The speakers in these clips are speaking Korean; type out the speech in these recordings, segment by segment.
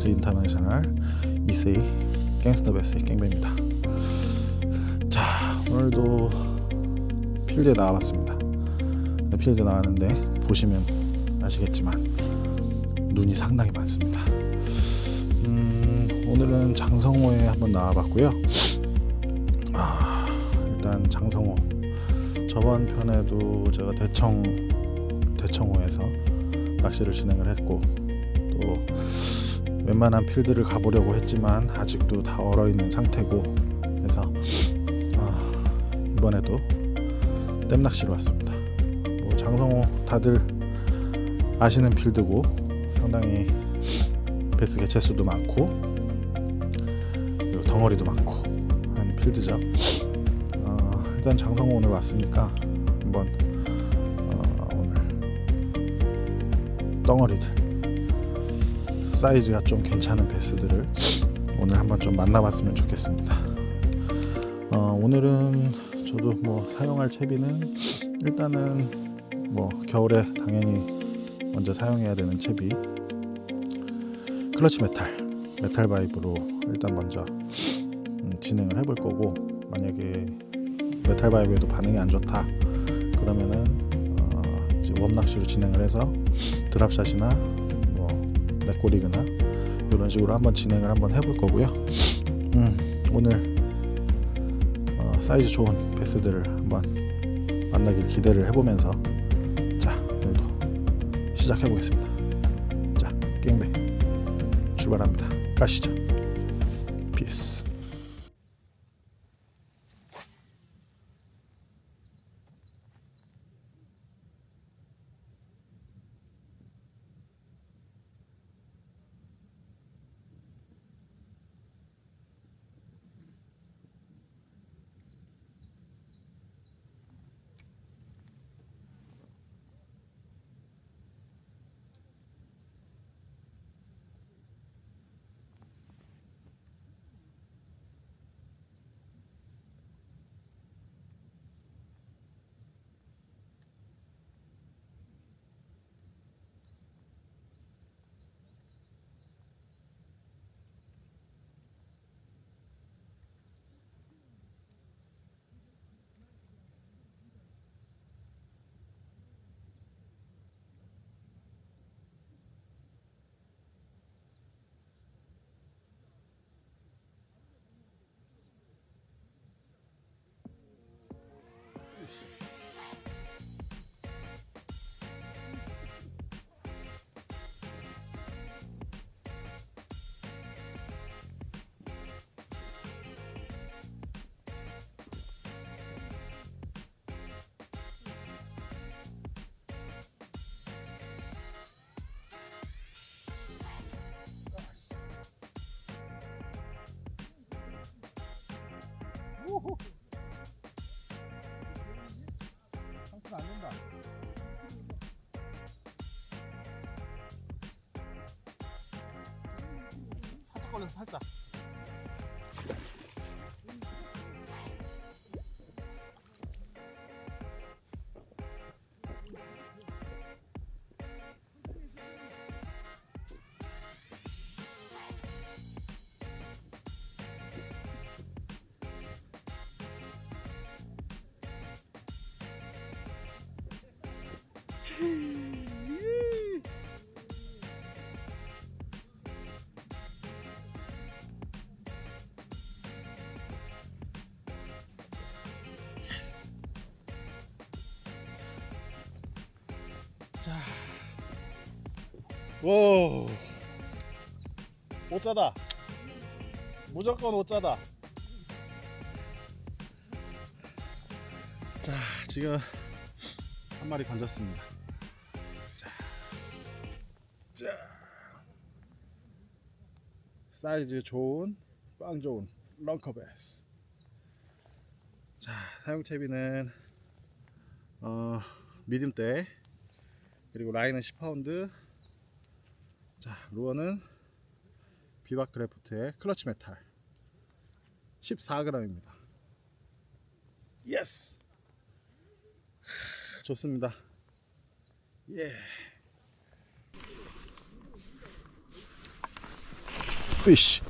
피시맥스 인터내셔널 이세이 갱스터 베스의 갱배입니다. 자 오늘도 필드에 나와봤습니다. 네, 필드에 나왔는데 보시면 아시겠지만 눈이 상당히 많습니다. 음, 오늘은 장성호에 한번 나와봤고요. 아, 일단 장성호 저번 편에도 제가 대청 대청호에서 낚시를 진행을 했고 또 웬만한 필드를 가보려고 했지만 아직도 다 얼어 있는 상태고 해서 아, 이번에도 댐 낚시로 왔습니다. 뭐 장성호 다들 아시는 필드고 상당히 베스 개체 수도 많고 그리고 덩어리도 많고 한 필드죠. 어, 일단 장성호 오늘 왔으니까 한번 어, 오늘 덩어리들 사이즈가 좀 괜찮은 베스들을 오늘 한번 좀 만나봤으면 좋겠습니다. 어, 오늘은 저도 뭐 사용할 채비는 일단은 뭐 겨울에 당연히 먼저 사용해야 되는 채비 클러치 메탈 메탈 바이브로 일단 먼저 음, 진행을 해볼 거고 만약에 메탈 바이브에도 반응이 안 좋다 그러면은 어, 이제 웜 낚시로 진행을 해서 드랍샷이나 뭐 넷꼬리그나 이런 식으로 한번 진행을 한번 해볼 거고요. 음, 오늘 어, 사이즈 좋은 베스들을 한번 만나길 기대를 해보면서 자 오늘도 시작해 보겠습니다. 자 깽배 출발합니다. 가시죠. 피스. 상품 안 된다. 살짝 걸려서 살짝. 자. 오. 오짜다. 무조건 오짜다. 자, 지금 한 마리 건졌습니다. 자. 자. 사이즈 좋은, 빵 좋은 런커베스. 자, 사용 채비는 어, 미디움 대 그리고 라인은 10파운드. 자 루어는 비박 크래프트의 클러치 메탈. 14g입니다. 예스! 좋습니다. 예. 아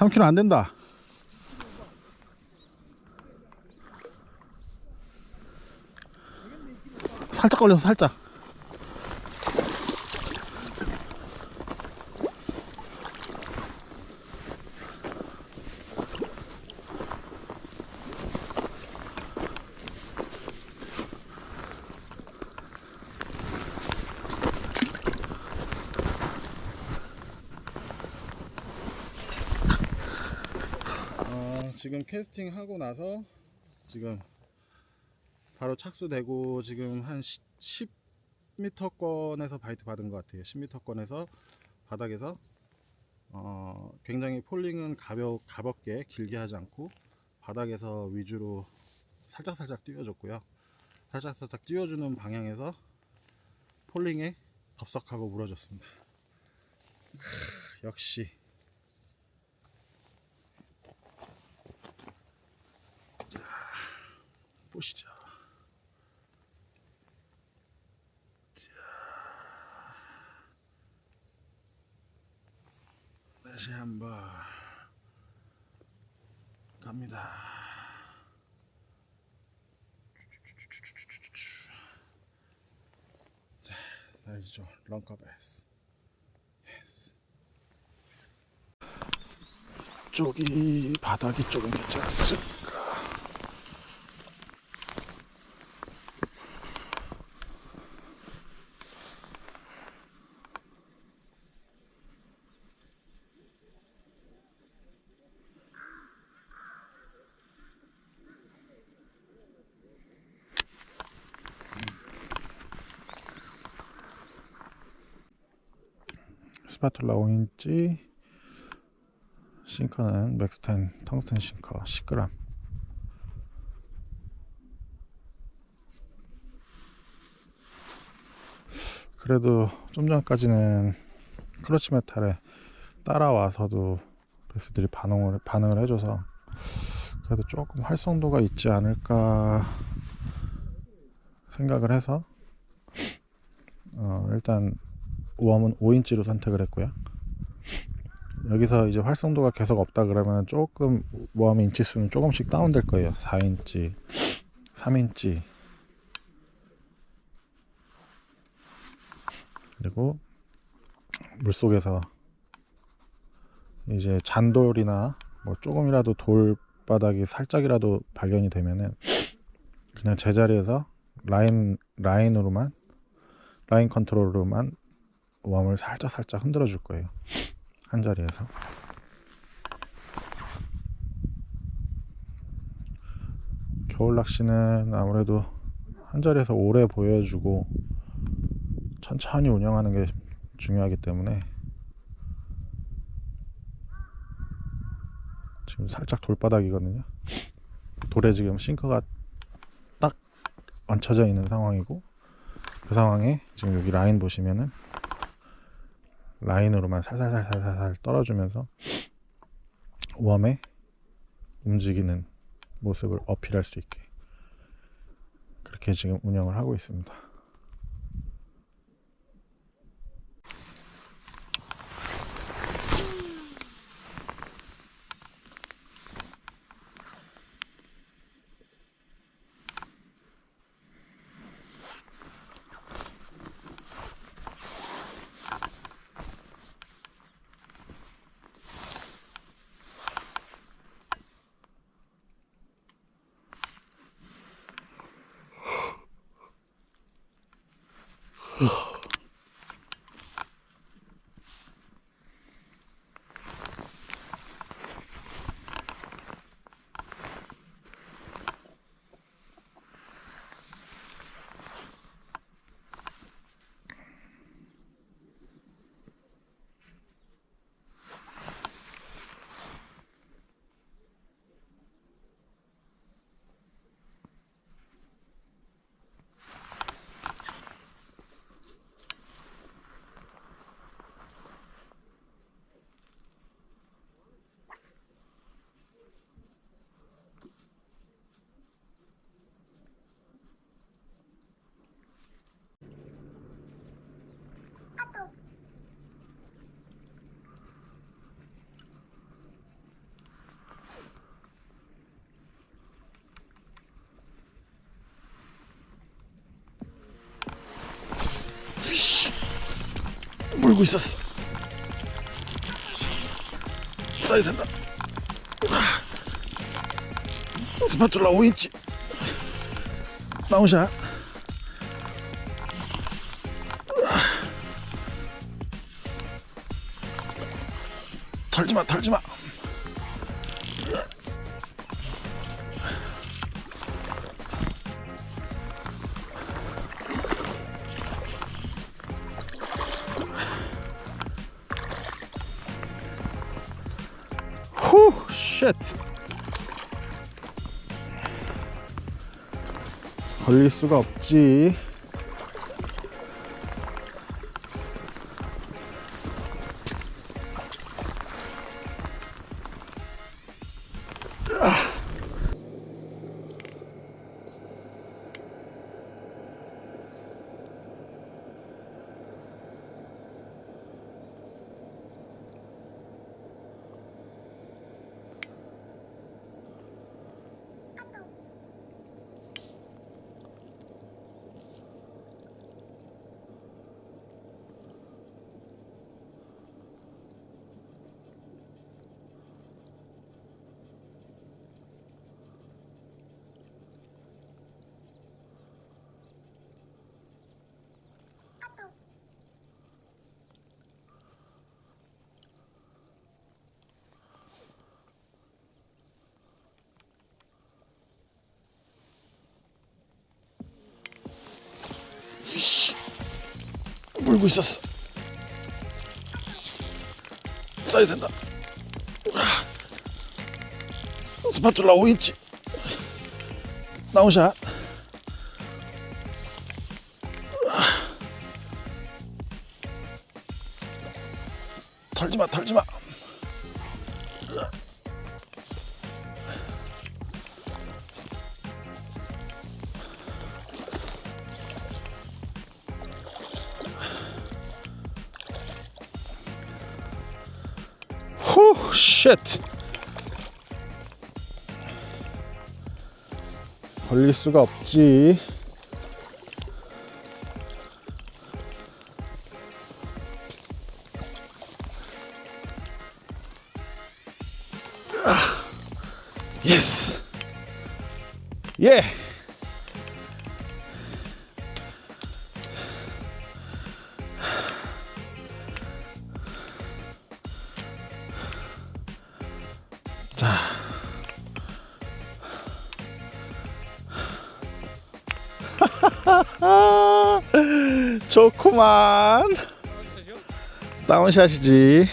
3kg 안 된다. 살짝 걸려서 살짝. 캐스팅 하고 나서 지금 바로 착수되고 지금 한 10m권에서 바이트 받은 것 같아요. 10m권에서 바닥에서 어, 굉장히 폴링은 가벼 가볍게 길게 하지 않고 바닥에서 위주로 살짝 살짝 띄워줬고요. 살짝 살짝 띄워주는 방향에서 폴링에 덥석하고 물어줬습니다. 크, 역시 보시죠. 자, 다시 한번 갑니다. 자, 사이즈죠. 런커베스. 예스. 쪽이 바닥이 조금 괜찮았을까? 스파툴라 5인치 싱커는 맥스텐 텅스텐 싱커 10g 그래도 좀 전까지는 크러치 메탈에 따라와서도 베스들이 반응을 반응을 해줘서 그래도 조금 활성도가 있지 않을까 생각을 해서 어, 일단 웜은 5인치로 선택을 했고요. 여기서 이제 활성도가 계속 없다 그러면 조금 웜 인치 수는 조금씩 다운될 거예요. 4인치, 3인치. 그리고 물속에서 이제 잔돌이나 뭐 조금이라도 돌바닥이 살짝이라도 발견이 되면은 그냥 제자리에서 라인 라인으로만 라인 컨트롤로만 웜을 살짝 살짝 흔들어 줄 거예요. 한 자리에서. 겨울 낚시는 아무래도 한 자리에서 오래 보여주고 천천히 운영하는 게 중요하기 때문에 지금 살짝 돌바닥이거든요. 돌에 지금 싱커가 딱 얹혀져 있는 상황이고 그 상황에 지금 여기 라인 보시면은 라인으로만 살살살살살 떨어주면서 웜에 움직이는 모습을 어필할 수 있게 그렇게 지금 운영을 하고 있습니다. 물고 있었어. 써야 된다. 스파툴라 5인치. 나오샷. 털지마 털지마 걸릴 수가 없지 물고 있었어. 써야 된다. 스파툴라 5인치 나오샷 털지마 털지마 쉣. 걸릴 수가 없지. 아, 예스. 예. 좋구만. 다운샷이지.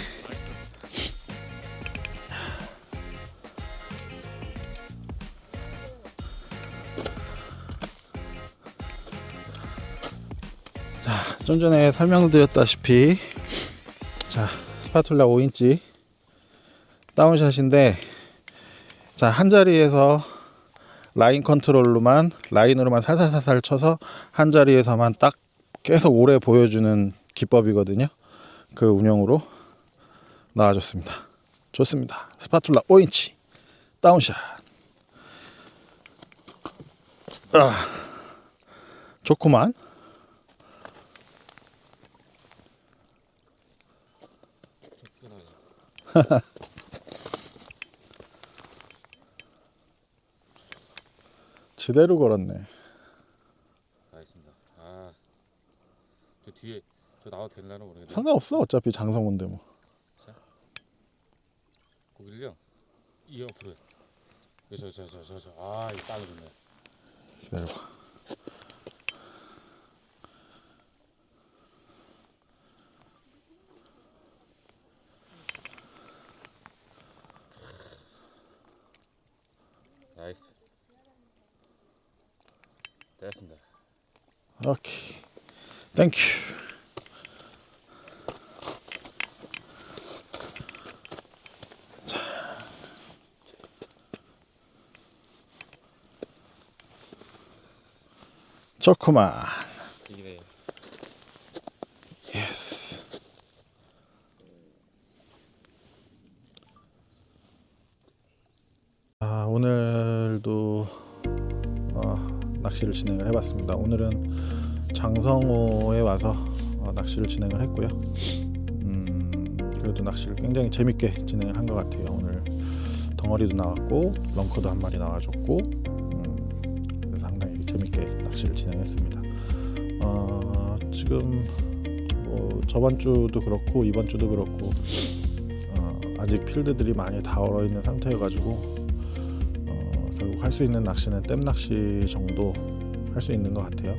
자, 좀 전에 설명드렸다시피 자, 스파툴라 5인치 다운샷인데 자, 한 자리에서 라인 컨트롤로만 라인으로만 살살살살 쳐서 한 자리에서만 딱 계속 오래 보여주는 기법이거든요. 그 운영으로 나와줬습니다. 좋습니다. 스파툴라 5인치 다운샷. 아, 좋구만. 지대로 걸었네. 알겠습니다. 아, 저 뒤에 저 나와도 되려나 모르겠네. 상관없어. 어차피 장성호인데 뭐. 고기를요. 이 옆으로. 저저 저 저 저. 아, 이 빠져있네. 기다려봐. 나이스. 됐습니다. 오케이. 땡큐. 좋구만. 이기네. 예스. 아, 오늘도 어, 낚시를 진행을 해봤습니다. 오늘은 장성호에 와서 어, 어, 낚시를 진행을 했고요. 음, 그래도 낚시를 굉장히 재밌게 진행을 한 것 같아요. 오늘 덩어리도 나왔고 런커도 한 마리 나와줬고 음, 그래서 상당히 재밌게 낚시를 진행했습니다. 어, 지금 뭐 저번 주도 그렇고 이번 주도 그렇고 어, 아직 필드들이 많이 다 얼어 있는 상태여가지고 어, 결국 할 수 있는 낚시는 댐 낚시 정도 할 수 있는 것 같아요.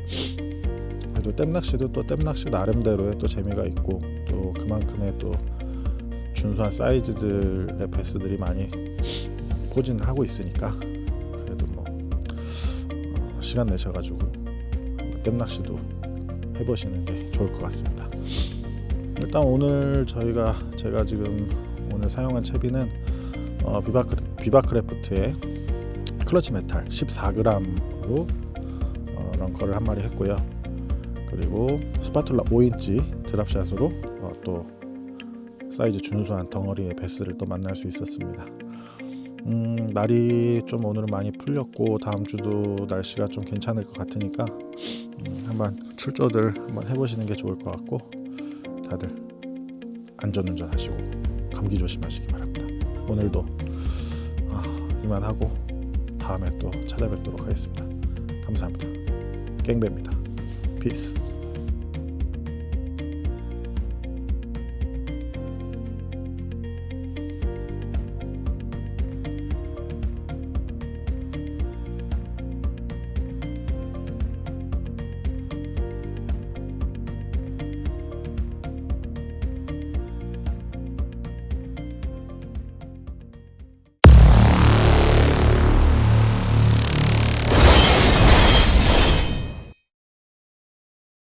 그래도 댐 낚시도 또 댐 낚시 나름대로의 또 재미가 있고 또 그만큼의 또 준수한 사이즈들의 베스들이 많이 포진을 하고 있으니까 그래도 뭐 어, 시간 내셔가지고 댐 낚시도 해보시는 게 좋을 것 같습니다. 일단 오늘 저희가 제가 지금 오늘 사용한 채비는 어, 비바크, 비바크래프트의 클러치 메탈 14g으로 어, 런커를 한 마리 했고요. 그리고 스파툴라 5인치 드랍샷으로 어, 또 사이즈 준수한 덩어리의 베스를 또 만날 수 있었습니다. 음, 날이 좀 오늘은 많이 풀렸고 다음 주도 날씨가 좀 괜찮을 것 같으니까 음, 한번 출조들 한번 해보시는 게 좋을 것 같고 다들 안전운전 하시고 감기 조심하시기 바랍니다. 오늘도 아, 이만하고 다음에 또 찾아뵙도록 하겠습니다. 감사합니다. 깽배입니다. Peace.